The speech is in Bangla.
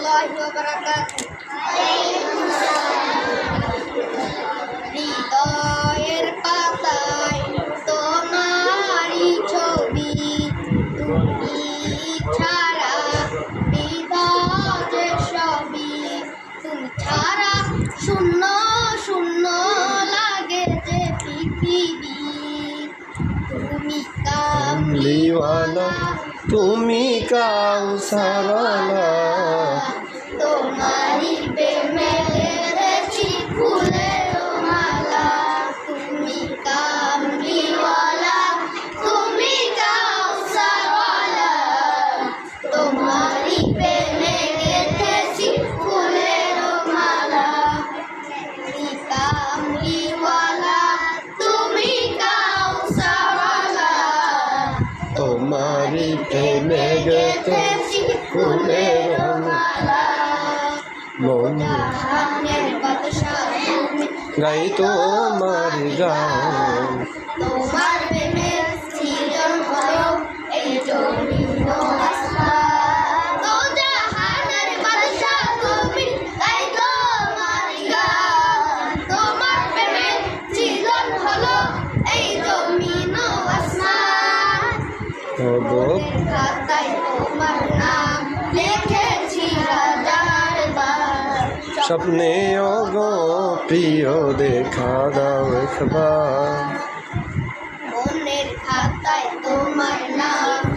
রহমতুল্লাহি ওয়া বারাকাতুহু হৃদয়ের পাতায় তোমারই ছবি তুমি ছাড়া হৃদয় সবই। তুমি ছাড়া শূন্য শূন্য লাগে যে পৃথিবী। তুমি কামলিওয়ালা তুমি কাউসারালা তোমারি তোমারি প্রেমে গেছে ফুলে। মন গাই তোমার গান বার। স্বপ্নে গো প্রিয় দেখা দাও একবার খাতায় তোমার নাম